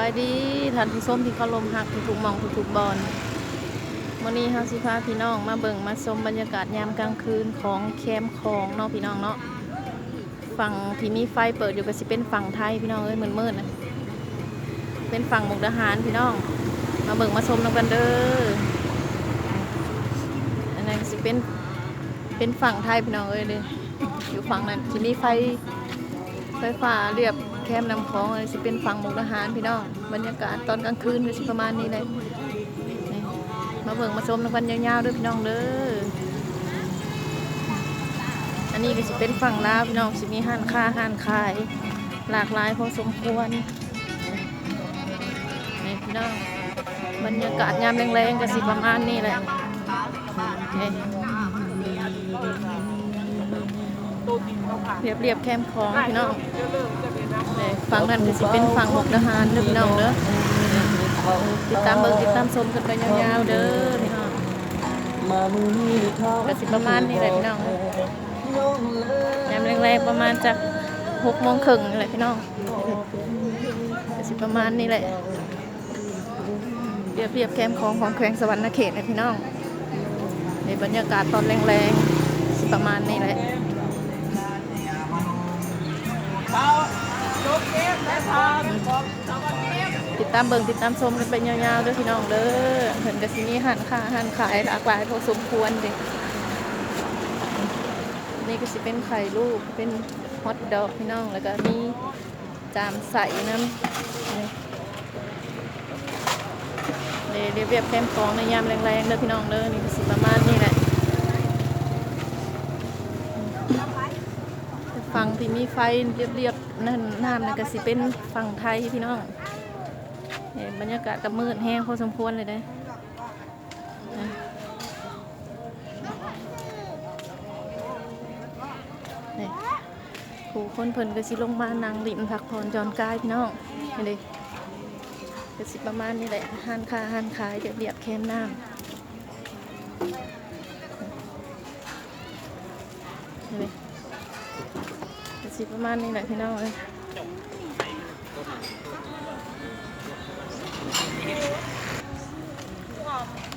ไปดีท่านผู้ชมที่เคารพหักทุกๆมองทุกๆบอลวันนี้ฮาสิพาพี่น้องมาเบิ่งมาชมบรรยากาศยามกลางคืนของแคมป์ของเนาะพี่น้องเนาะฝั่งที่มีไฟเปิดอยู่ก็สิเป็นฝั่งไทยพี่น้องเอ้ยมืดๆนะเป็นฝั่งมุกดาหารพี่น้อง มาเบิ่งมาชมนำกันเด้ออันนั้นก็สิเป็นเป็นฝั่งไทยพี่น้องเอ้ยเลยอยู่ฝั่งนั้นที่มีไฟไฟฟ้าเรียบ แคมป์นำของอะไรสิเป็นฝั่งมุกดาหารพี่น้องบรรยากาศตอนกลางคืนก็สิประมาณนี้เลยมาเบิ่งมาชมนกันยาวๆด้วยพี่น้องเด้ออันนี้ก็สิเป็นฝั่งลาวพี่น้องสิมีห้านค้าห้านขาย หลากหลายพอสมควรนี่พี่น้องบรรยากาศยามแรงๆก็สิประมาณนี้แหละเรียบเรียบๆแคมของพี่น้อง นั้นก็สิเป็นฝั่งมุกดาหารเด้อพี่น้องเด้อติดตามเบิ่งติดตามชมกันไปยาวๆเด้อพี่น้องก็สิประมาณนี้แหละพี่น้องยามแรงๆประมาณจากหกโมงครึ่งนี่แหละพี่น้องก็สิประมาณนี้แหละเรียบเรียบแคมของของแขวงสวรรณเขตนะพี่น้องในบรรยากาศตอนแรงๆสิประมาณนี้แหละ ติดตามเบิ่งติดตามชมกันไปยาวๆเด้อพี่น้องเด้อเห็นกะสิมีหันค่าหันขายหลากหลายพอสมควรเด็นี่ก็สิเป็นไข่ลูกเป็นฮอทดอกพี่น้องแล้วก็มีจามใส่น้ำเรียบเรียบแคมฟองในยามแรงๆเด้อพี่น้องเด้อนี่ก็สิประมาณนี้แหละ ฝั่งที่มีไฟเรียบๆนั่นน้ำนั่นก็สิเป็นฝั่งไทยพี่น้องเห็นบรรยากาศกับมืดแห้งพอสมควรเลยเด้นะนี่ครูคนเพิ่นก็สิลงมานั่งริมพักผ่อนจอนกายพี่น้องนี่เลยก็สิประมาณนี้แหละห้านค้าห้านขายเรียบเรียบๆแคมน้ำนี่เลย สิประมาณนี้แหละพี่น้องเอ้ย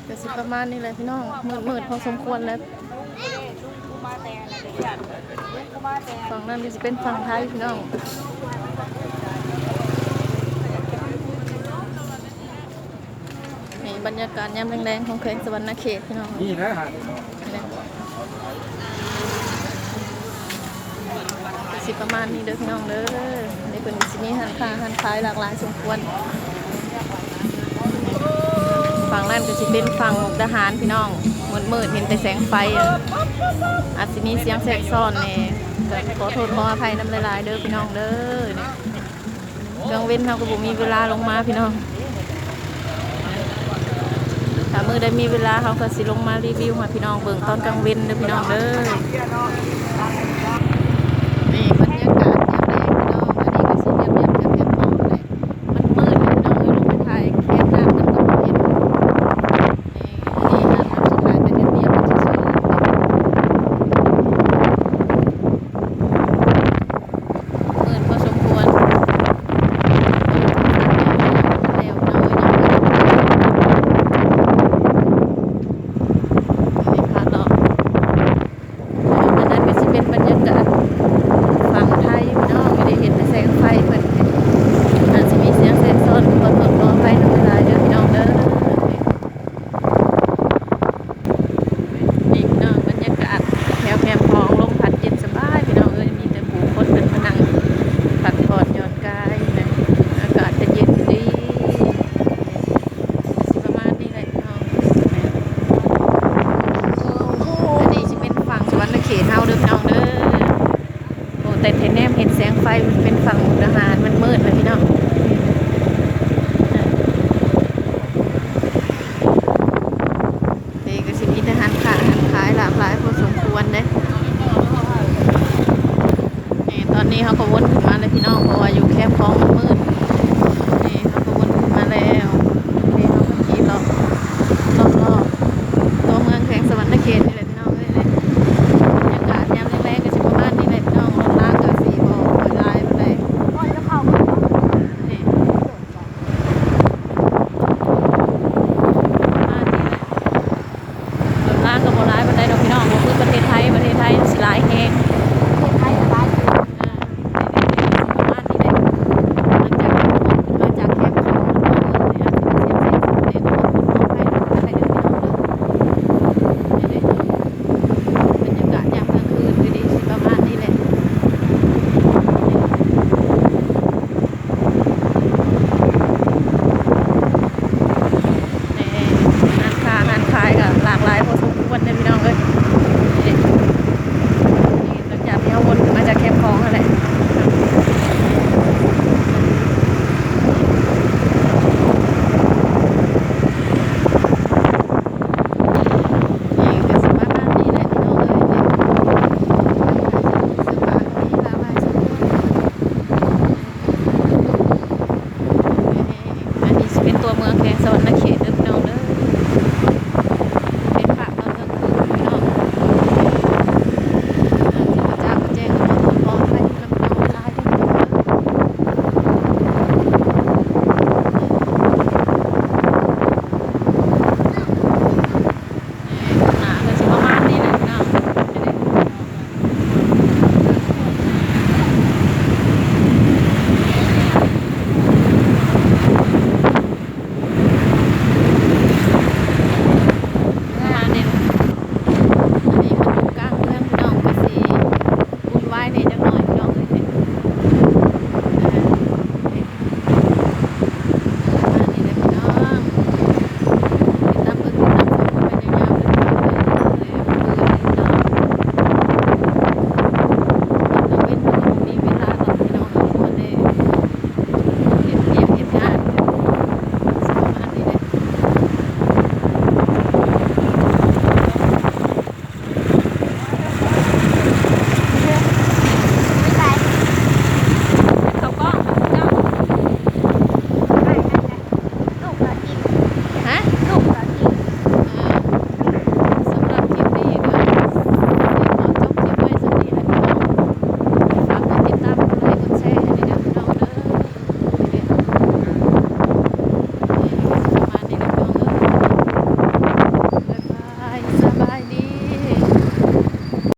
ก็สิประมาณนี้แหละพี่น้องมืดมืดๆพอสมควรแล้วฝั่งนั้นก็จะเป็นฝั่งไทยพี่น้องนี่บรรยากาศยามแรงๆของแขวงสวรรณเขตพี่น้องนี่นะฮะ สิประมาณนี้เด้อพี่น้องเด้อในเป็นสิมีหันค้าหันขายหลากหลายสมควรฝั่งนั้นก็สิเป็นฝั่งมุกดาหารพี่น้องมืดมืดๆเห็นแต่แสงไฟอะอาจสิมีเสียงแทรกซ้อนแน่ก็ขอโทษขออภัยน้ำลายๆเด้อพี่น้องเด้อเนี่ยกลางเว้นเราก็บ่มีเวลาลงมาพี่น้องถ้ามือได้มีเวลาเขาก็สิลงมารีวิวให้พี่น้องเบิ่งตอนกลางเว้นเด้อพี่น้องเด้อ